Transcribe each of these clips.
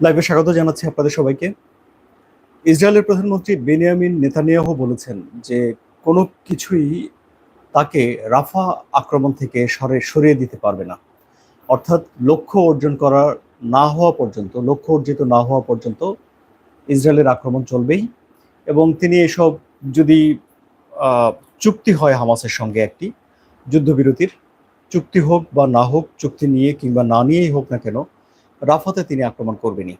লাইভে স্বাগত জানাচ্ছি আপনাদের সবাইকে। ইসরায়েলের প্রধানমন্ত্রী বেনিয়ামিন নেতানিয়াহু বলেছেন যে, কোনো কিছুই তাকে রাফা আক্রমণ থেকে সরে, সরিয়ে দিতে পারবে না। অর্থাৎ লক্ষ্য অর্জন করা না হওয়া পর্যন্ত, লক্ষ্য অর্জিত না হওয়া পর্যন্ত ইসরায়েলের আক্রমণ চলবেই। এবং তিনি এসব যদি চুক্তি হয় হামাসের সঙ্গে একটি, যুদ্ধবিরতির, চুক্তি হোক বা না হোক, চুক্তি নিয়ে কিংবা না নিয়েই হোক না কেন রাফাতে তিনি আক্রমণ করবেনই।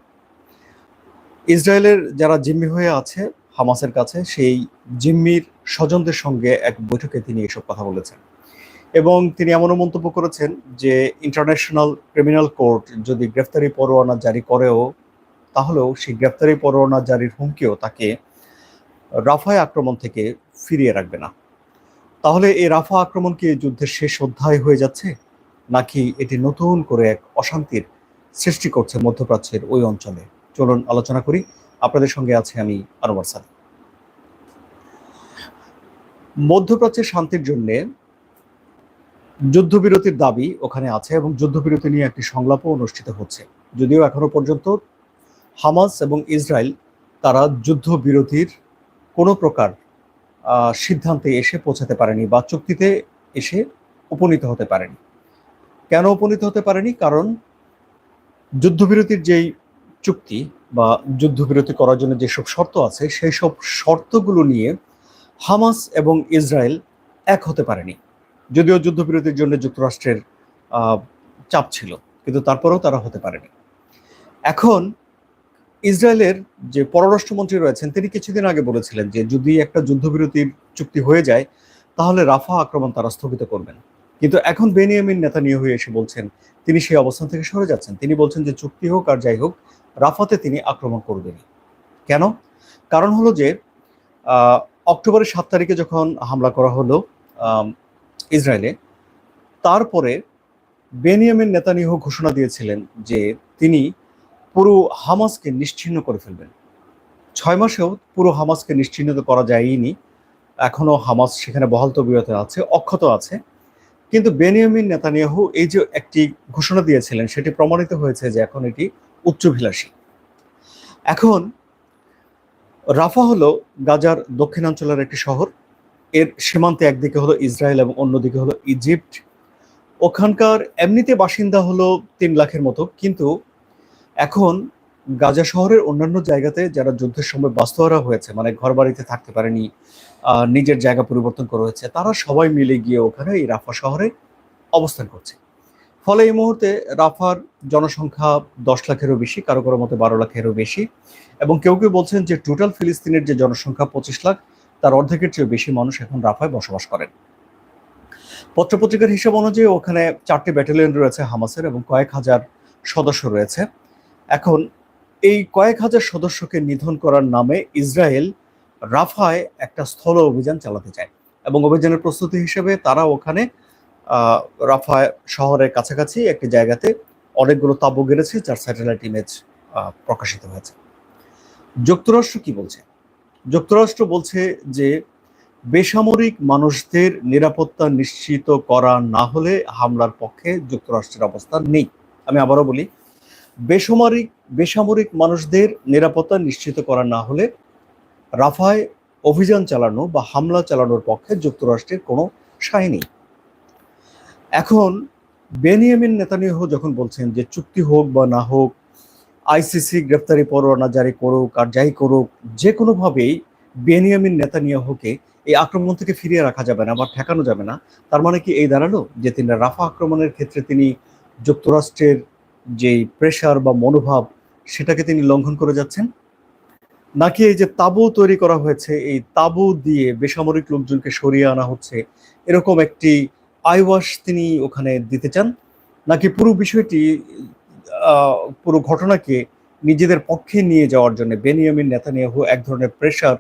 ইসরায়েলের যারা জিম্মি হয়ে আছে হামাসের কাছে, সেই জিম্মির স্বজনদের সঙ্গে এক বৈঠকে তিনি এসব কথা বলেছেন। এবং তিনি এমনও মন্তব্য করেছেন যে, ইন্টারন্যাশনাল ক্রিমিনাল কোর্ট যদি গ্রেফতারি পরোয়ানা জারি করেও, তাহলেও সেই গ্রেফতারি পরোয়ানা জারির হুমকিও তাকে রাফায় আক্রমণ থেকে ফিরিয়ে রাখবে না। তাহলে এই রাফা আক্রমণ কি যুদ্ধের শেষ অধ্যায় হয়ে যাচ্ছে? নাকি এটি নতুন করে এক অশান্তির সৃষ্টি করছে মধ্যপ্রাচ্যের ওই অঞ্চলে। চলুন আলোচনা করি। আপনাদের সঙ্গে আছে আমি আনোয়ার সাদ মধ্যপ্রাচ্যের শান্তির জন্য যুদ্ধবিরতির দাবি ওখানে আছে এবং যুদ্ধবিরতি নিয়ে একটি সংলাপও অনুষ্ঠিত হচ্ছে। যদিও এখনও পর্যন্ত হামাস এবং ইসরায়েল তারা যুদ্ধবিরতির কোনো প্রকার সিদ্ধান্তে এসে পৌঁছাতে পারেনি বা চুক্তিতে এসে উপনীত হতে পারেনি। কেন উপনীত হতে পারেনি? কারণ যুদ্ধবিরতির যেই চুক্তি বা যুদ্ধবিরতি করার জন্য যেসব শর্ত আছে সেই সব শর্তগুলো নিয়ে হামাস এবং ইসরায়েল এক হতে পারেনি। যদিও যুদ্ধবিরতির জন্য যুক্তরাষ্ট্রের চাপ ছিল, কিন্তু তারপরেও তারা হতে পারেনি। এখন ইসরায়েলের যে পররাষ্ট্রমন্ত্রী রয়েছেন, তিনি কিছুদিন আগে বলেছিলেন যে, যদি একটা যুদ্ধবিরতির চুক্তি হয়ে যায়, তাহলে রাফা আক্রমণ তারা স্থগিত করবেন। কিন্তু এখন বেনিয়ামিন হয়ে এসে বলছেন, তিনি সেই অবস্থান থেকে সরে যাচ্ছেন। তিনি বলছেন যে চুক্তি হোক আর যাই হোক, রাফাতে তিনি আক্রমণ করবেনই কেন? কারণ হলো যে অক্টোবরের সাত তারিখে যখন হামলা করা হলো ইসরায়েলে, তারপরে বেনিয়ামিন নেতানিয়াহু ঘোষণা দিয়েছিলেন যে তিনি পুরো হামাসকে নিশ্চিহ্ন করে ফেলবেন। ছয় মাসেও পুরো হামাসকে নিশ্চিহ্ন করা যায়নি এখনও হামাস সেখানে বহাল তবিয়তে আছে, অক্ষত আছে। কিন্তু বেনিয়ামিন নেতানিয়াহু এই যে একটি ঘোষণা দিয়েছিলেন, সেটি প্রমাণিত হয়েছে যে এখন এটি উচ্চভিলাষী। এখন রাফা হলো গাজার দক্ষিণাঞ্চলের একটি শহর। এর সীমান্তে একদিকে হলো ইসরায়েল এবং অন্যদিকে হলো ইজিপ্ট। ওখানকার এমনিতে বাসিন্দা হলো তিন লাখের মতো, কিন্তু এখন গাজা শহরের অন্যান্য জায়গাতে যারা যুদ্ধের সময় বাস্তবরা হয়েছে মানে ঘর বাড়িতে থাকতে পারেনি নিজের জায়গা পরিবর্তন করা হয়েছে, তারা সবাই মিলে গিয়ে ওখানে এই রাফা শহরে অবস্থান করছে। ফলে এই মুহূর্তে রাফার জনসংখ্যা দশ লাখেরও বেশি, কারও কারও মতে বারো লাখেরও বেশি, এবং কেউ কেউ বলছেন যে টোটাল ফিলিস্তিনের যে জনসংখ্যা পঁচিশ লাখ, তার অর্ধেকের চেয়েও বেশি মানুষ এখন রাফায় বসবাস করেন। পত্রপত্রিকার হিসাব অনুযায়ী ওখানে চারটি ব্যাটালিয়ন রয়েছে হামাসের এবং কয়েক হাজার সদস্য রয়েছে। এখন এই কয়েক হাজার সদস্যকে নিধন করার নামে ইসরায়েল রাফায় একটা স্থল অভিযান চালাতে চায় এবং অভিযানের প্রস্তুতি হিসেবে তারা ওখানে রাফায় শহরের কাছাকাছি একটি জায়গাতে অনেকগুলো তাঁবু গেড়েছে যার স্যাটেলাইট ইমেজ প্রকাশিত হয়েছে। যুক্তরাষ্ট্র কি বলছে? যুক্তরাষ্ট্র বলছে যে বেসামরিক মানুষদের নিরাপত্তা নিশ্চিত করা না হলে হামলার পক্ষে যুক্তরাষ্ট্রের অবস্থান নেই। আমি আবারও বলি বেসামরিক বেসামরিক মানুষদের নিরাপত্তা নিশ্চিত করা না হলে রাফায় অভিযান চালানো বা হামলা চালানোর পক্ষে যুক্তরাষ্ট্রের কোনো সায় নেই। এখন বেনিয়ামিন নেতানিয়াহু যখন বলছেন যে চুক্তি হোক বা না হোক, আইসিসি গ্রেফতারি পরোয়ানা জারি করুক আর যাই করুক, যে কোনোভাবেই বেনিয়ামিন নেতানিয়াহুকে এই আক্রমণ থেকে ফিরিয়ে রাখা যাবে না বা ঠেকানো যাবে না, তার মানে কি এই দাঁড়াল যে তিনি রাফা আক্রমণের ক্ষেত্রে তিনি যুক্তরাষ্ট্রের যেই প্রেশার বা মনোভাব সেটাকে তিনি লঙ্ঘন করে যাচ্ছেন, নাকি এই যে তাবু তৈরি করা হয়েছে, এই তাবু দিয়ে বেসামরিক লোকজনকে সরিয়ে আনা হচ্ছে, এরকম একটি আইওয়াশ তিনি ওখানে দিতে চান? নাকি পুরো বিষয়টি পুরো ঘটনাকে নিজেদের পক্ষে নিয়ে যাওয়ার জন্য বেনিয়ামিন নেতানিয়াহু এক ধরনের প্রেশার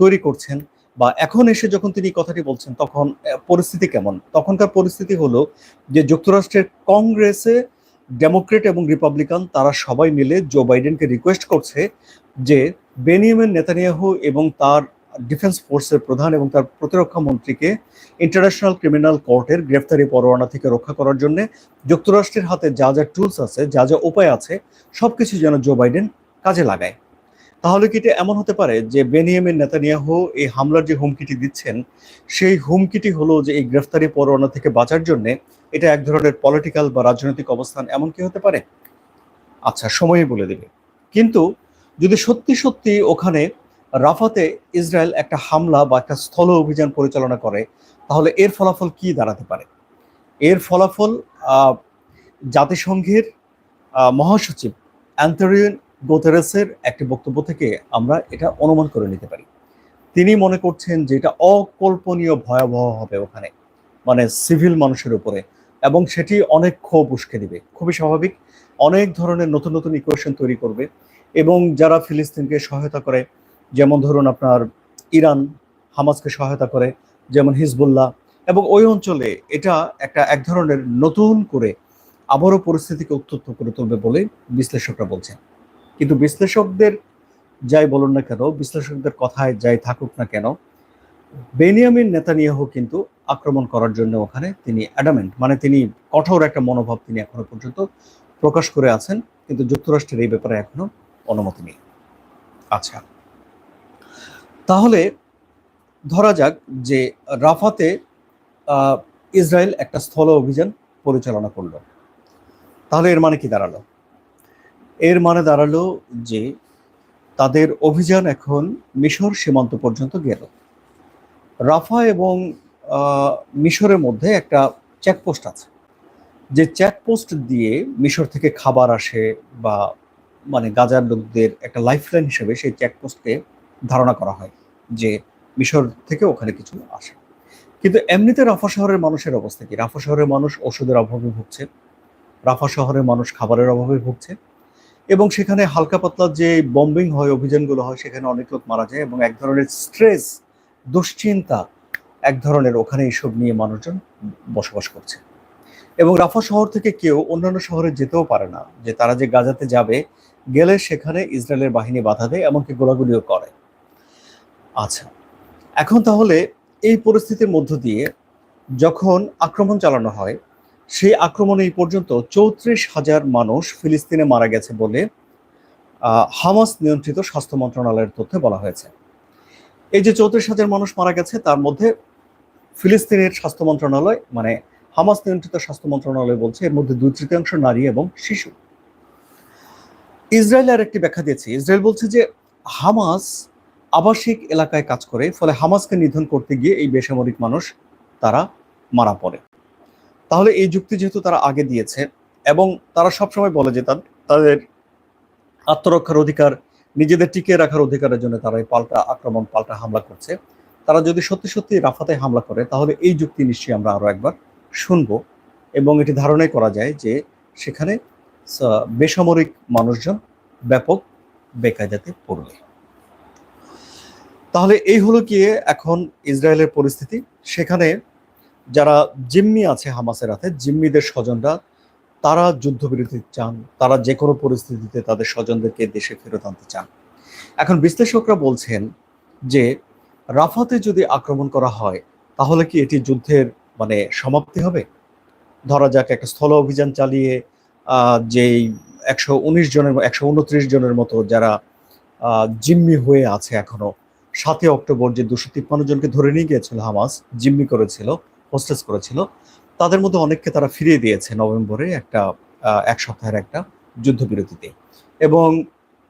তৈরি করছেন বা এখন এসে যখন তিনি কথাটি বলছেন, তখন পরিস্থিতি কেমন? তখনকার পরিস্থিতি হলো যে যুক্তরাষ্ট্রের কংগ্রেসে ডেমোক্রেট এবং রিপাবলিকান তারা সবাই মিলে জো বাইডেনকে রিকোয়েস্ট করছে যে বেনিয়ামিন নেতানিয়াহু এবং তার ডিফেন্স ফোর্সের প্রধান এবং তার প্রতিরক্ষা মন্ত্রীকে ইন্টারন্যাশনাল ক্রিমিনাল কোর্টের গ্রেফতারি পরোয়ানা থেকে রক্ষা করার জন্য যুক্তরাষ্ট্রের হাতে যা যা টুলস আছে, যা যা উপায় আছে সব কিছু যেন জো বাইডেন কাজে লাগায়। তাহলে কি এটা এমন হতে পারে যে বেনিয়ামিন নেতানিয়াহু এই হামলার যে হুমকিটি দিচ্ছেন, সেই হুমকিটি হলো যে এই গ্রেফতারি পরোয়ানা থেকে বাঁচার জন্য এটা এক ধরনের পলিটিক্যাল বা রাজনৈতিক অবস্থান এমন কি হতে পারে? আচ্ছা সময়ই বলে দেবে। কিন্তু যদি সত্যি সত্যি ওখানে রাফাতে ইসরায়েল একটা হামলা বা একটা স্থল অভিযান পরিচালনা করে, তাহলে এর ফলাফল কি দাঁড়াতে পারে? এর ফলাফল জাতিসংঘের মহাসচিব অ্যান্থরিয়ন গোতেরেসের একটি বক্তব্য থেকে আমরা এটা অনুমান করে নিতে পারি। তিনি মনে করছেন যে এটা অকল্পনীয় ভয়াবহ হবে ওখানে মানে সিভিল মানুষের উপরে, এবং সেটি অনেক ক্ষোভ উস্কে দিবে। খুবই স্বাভাবিক, অনেক ধরনের নতুন নতুন ইকুয়েশন তৈরি করবে, এবং যারা ফিলিস্তিনকে সহায়তা করে, যেমন ধরুন আপনার ইরান হামাসকে সহায়তা করে, যেমন হিজবুল্লাহ, এবং ওই অঞ্চলে এটা একটা এক ধরনের নতুন করে আবারও পরিস্থিতিকে উত্তপ্ত করে তুলবে বলে বিশ্লেষকরা বলছেন। কিন্তু বিশ্লেষকদের যাই বলুন না কেন, বিশ্লেষকদের কথায় যাই থাকুক না কেন, বেনিয়ামিন নেতানিয়াহু কিন্তু আক্রমণ করার জন্য ওখানে তিনি অ্যাডামেন্ট মানে তিনি কঠোর একটা মনোভাব তিনি এখনও পর্যন্ত প্রকাশ করে আছেন, কিন্তু যুক্তরাষ্ট্রের এই ব্যাপারে এখনও অনুমতি নেই। আচ্ছা তাহলে ধরা যাক যে রাফাতে ইসরায়েল একটা স্থল অভিযান পরিচালনা করল। তাহলে এর মানে কি দাঁড়াল? এর মানে দাঁড়াল যে তাদের অভিযান এখন মিশর সীমান্ত পর্যন্ত গেল। রাফা এবং মিশরের মধ্যে একটা চেকপোস্ট আছে। যে চেকপোস্ট দিয়ে মিশর থেকে খাবার আসে বা মানে গাজার লোকদের একটা লাইফলাইন হিসেবে সেই চেকপোস্টকে ধারণা করা হয় যে মিশর থেকে ওখানে কিছু আসে। কিন্তু এমনিতে রাফা শহরের মানুষের অবস্থা কি? রাফা শহরের মানুষ ওষুধের অভাবে ভুগছে। রাফা শহরের মানুষ খাবারের অভাবে ভুগছে। এবং সেখানে হালকা পাতলা যে বম্বিং হয়, অভিযানগুলো হয়, সেখানে অনেক লোক মারা যায় এবং এক ধরনের স্ট্রেস দুশ্চিন্তা এক ধরনের ওখানে এইসব নিয়ে মানুষজন বসবাস করছে। এবং রাফা শহর থেকে কেউ অন্যান্য শহরে যেতেও পারে না, যে তারা যে গাজাতে যাবে, গেলে সেখানে ইসরায়েলের বাহিনী বাধা দেয়, এমনকি গোলাগুলিও করে। আচ্ছা এখন তাহলে এই পরিস্থিতির মধ্য দিয়ে যখন আক্রমণ চালানো হয় সেই আক্রমণে এই পর্যন্ত চৌত্রিশ হাজার মানুষ ফিলিস্তিনে মারা গেছে বলে হামাস নিয়ন্ত্রিত স্বাস্থ্য মন্ত্রণালয়ের তথ্যে বলা হয়েছে। এই যে চৌত্রিশ হাজার মানুষ মারা গেছে, তার মধ্যে ফিলিস্তিনের স্বাস্থ্য মন্ত্রণালয় মানে হামাস নিয়ন্ত্রিত স্বাস্থ্য মন্ত্রণালয় বলছে, এর মধ্যে দুই তৃতীয়াংশ নারী এবং শিশু। ইসরায়েল আর একটি ব্যাখ্যা দিয়েছে। ইসরায়েল বলছে যে হামাস আবাসিক এলাকায় কাজ করে, ফলে হামাসকে নিধন করতে গিয়ে এই বেসামরিক মানুষ, তারা মারা পড়ে। তাহলে এই যুক্তি যেহেতু তারা আগে দিয়েছে এবং তারা সবসময় বলে যে তাদের আত্মরক্ষার অধিকার, নিজেদের টিকিয়ে রাখার অধিকারের জন্য তারা এই পাল্টা আক্রমণ, পাল্টা হামলা করছে। তারা যদি সত্যি সত্যি রাফাতে হামলা করে, তাহলে এই যুক্তি নিশ্চয়ই আমরা আরও একবার শুনব এবং এটি ধারণাই করা যায় যে সেখানে বেসামরিক মানুষজন ব্যাপক বেকায়দাতে পড়বে তাহলে এই হলো গিয়ে এখন ইসরায়েলের পরিস্থিতি। সেখানে যারা জিম্মি আছে হামাসের হাতে, জিম্মিদের স্বজনরা, তারা যুদ্ধবিরতি চান, তারা যে কোনো পরিস্থিতিতে তাদের স্বজনদেরকে দেশে ফেরত আনতে চান। এখন বিশ্লেষকরা বলছেন যে, রাফাতে যদি আক্রমণ করা হয়, তাহলে কি এটি যুদ্ধের মানে সমাপ্তি হবে? ধরা যাক একটা স্থল অভিযান চালিয়ে যেই একশো উনিশ জনের, একশো উনত্রিশ জনের মতো যারা জিম্মি হয়ে আছে এখনও, সাতই অক্টোবর যে দুশো তিপ্পান্ন জনকে ধরে নিয়ে গিয়েছিল হামাস, জিম্মি করেছিল হোস্টেস করেছিল। তাদের মধ্যে অনেককে তারা ফিরিয়ে দিয়েছে নভেম্বরে একটা এক সপ্তাহের একটা যুদ্ধবিরতিতে। এবং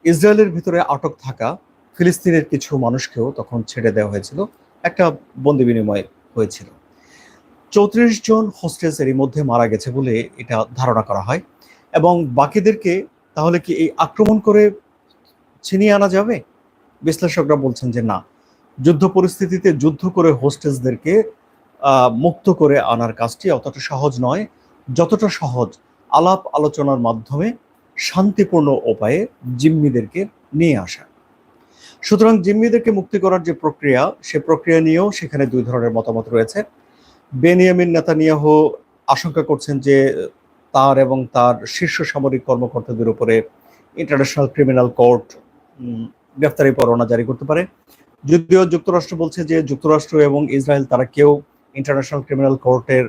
ইসরায়েলের ভিতরে আটক থাকা ফিলিস্তিনের কিছু মানুষকেও তখন ছেড়ে দেওয়া হয়েছিল। একটা বন্দি বিনিময় হয়েছিল। চৌত্রিশ জন হোস্টেস এরই মধ্যে মারা গেছে বলে এটা ধারণা করা হয়। এবং বাকিদেরকে তাহলে কি এই আক্রমণ করে ছিনিয়ে আনা যাবে? বিশ্লেষকরা বলছেন যে না। যুদ্ধ পরিস্থিতিতে যুদ্ধ করে হোস্টেসদেরকে মুক্ত করে আনার কাজটি অতটা সহজ নয়। যতটা সহজ আলাপ আলোচনার মাধ্যমে শান্তিপূর্ণ উপায়ে জিম্মিদেরকে নিয়ে আসা। সুতরাং জিম্মিদেরকে মুক্তি করার যে প্রক্রিয়া, সে প্রক্রিয়া নিয়েও সেখানে দুই ধরনের মতামত রয়েছে। বেনিয়ামিন নেতানিয়াহ আশঙ্কা করছেন যে তার এবং তার শীর্ষ সামরিক কর্মকর্তাদের উপরে ইন্টারন্যাশনাল ক্রিমিনাল কোর্ট গ্রেফতারি পরোয়ানা জারি করতে পারে। যদিও যুক্তরাষ্ট্র বলছে যে যুক্তরাষ্ট্র এবং ইসরায়েল তারা কেউ ইন্টারন্যাশনাল ক্রিমিনাল কোর্টের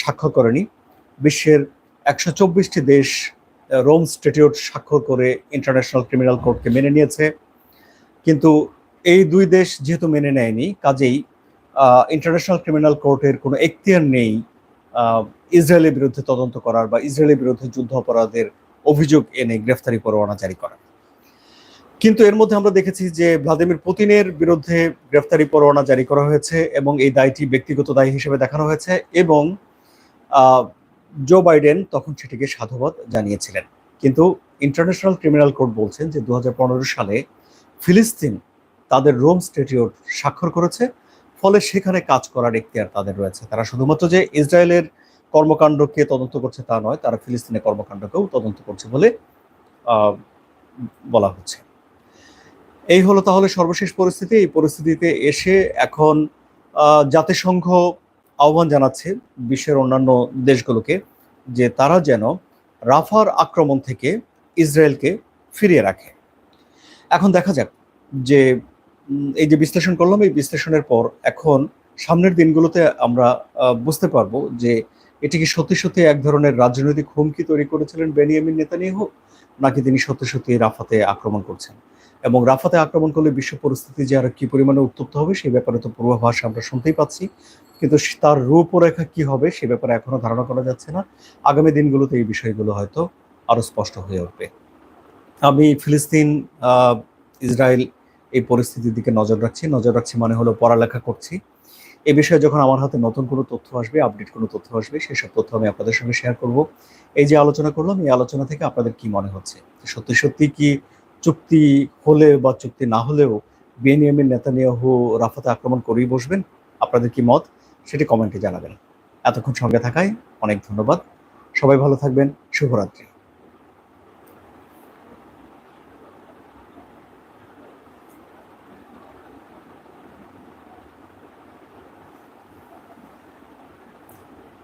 স্বাক্ষর করেনি। বিশ্বের একশো চব্বিশটি দেশ রোম স্ট্যাটিউট স্বাক্ষর করে ইন্টারন্যাশনাল ক্রিমিনাল কোর্টকে মেনে নিয়েছে। কিন্তু এই দুই দেশ যেহেতু মেনে নেয়নি, কাজেই ইন্টারন্যাশনাল ক্রিমিনাল কোর্টের কোনো এখতিয়ার নেই ইসরায়েলের বিরুদ্ধে তদন্ত করার বা ইসরায়েলের বিরুদ্ধে যুদ্ধ অপরাধের অভিযোগ এনে গ্রেফতারি পরোয়ানা জারি করার। কিন্তু এর মধ্যে আমরা দেখেছি যে ভ্লাদিমির পুতিনের বিরুদ্ধে গ্রেফতারি পরোয়ানা জারি করা হয়েছে এবং এই দায়টি ব্যক্তিগত দায়ী হিসেবে দেখানো হয়েছে এবং জো বাইডেন তখন সেটিকে সাধুবাদ জানিয়েছিলেন। কিন্তু ইন্টারন্যাশনাল ক্রিমিনাল কোর্ট বলছেন যে দু হাজার পনেরো সালে ফিলিস্তিন তাদের রোম স্ট্যাটিউট স্বাক্ষর করেছে, ফলে সেখানে কাজ করার এখতিয়ার তাদের রয়েছে। তারা শুধুমাত্র যে ইসরায়েলের কর্মকাণ্ডকে তদন্ত করছে তা নয়, তারা ফিলিস্তিনের কর্মকাণ্ডকেও তদন্ত করছে বলে বলা হচ্ছে। এই হলো তাহলে সর্বশেষ পরিস্থিতি। এই পরিস্থিতিতে এসে এখন জাতিসংঘ আহ্বান জানাচ্ছে বিশ্বের অন্যান্য দেশগুলোকে যে তারা যেন রাফার আক্রমণ থেকে ইসরায়েলকে ফিরিয়ে রাখে। এখন দেখা যাক যে এই যে বিশ্লেষণ করলাম, এই বিশ্লেষণের পর এখন সামনের দিনগুলোতে আমরা বুঝতে পারব যে এটি কি সত্যি সত্যি এক ধরনের রাজনৈতিক হুমকি তৈরি করেছিলেন বেনিয়ামিন নেতানিয়াহু, নাকি তিনি সত্যি সত্যি রাফাতে আক্রমণ করছেন। এবং রাফাতে আক্রমণ করলে বিশ্ব পরিস্থিতি যে আর কি পরিমাণে উত্তপ্ত হবে সেই ব্যাপারে তো পূর্বাভাস আমরা শুনতেই পাচ্ছি। কিন্তু তার রূপরেখা কি হবে সে ব্যাপারে এখনও ধারণা করা যাচ্ছে না। আগামী দিনগুলোতে এই বিষয়গুলো হয়তো আরও স্পষ্ট হয়ে উঠবে। আমি ফিলিস্তিন ইসরায়েল এই পরিস্থিতির দিকে নজর রাখছি। নজর রাখছি মানে হলো পড়ালেখা করছি। এ বিষয়ে যখন আমার হাতে নতুন কোনো তথ্য আসবে, আপডেট কোনো তথ্য আসবে, সেসব তথ্য আমি আপনাদের সঙ্গে শেয়ার করব। এই যে আলোচনা করলাম, এই আলোচনা থেকে আপনাদের কি মনে হচ্ছে? সত্যি সত্যি কি চুক্তি হলে বা চুক্তি না হলেও বিএনএমের নেতানিয়াহু, রাফাতে আক্রমণ করেই বসবেন। আপনাদের কি মত? সেটি কমেন্টে জানাবেন। এতক্ষণ সঙ্গে থাকায় অনেক ধন্যবাদ। সবাই ভালো থাকবেন। শুভরাত্রি।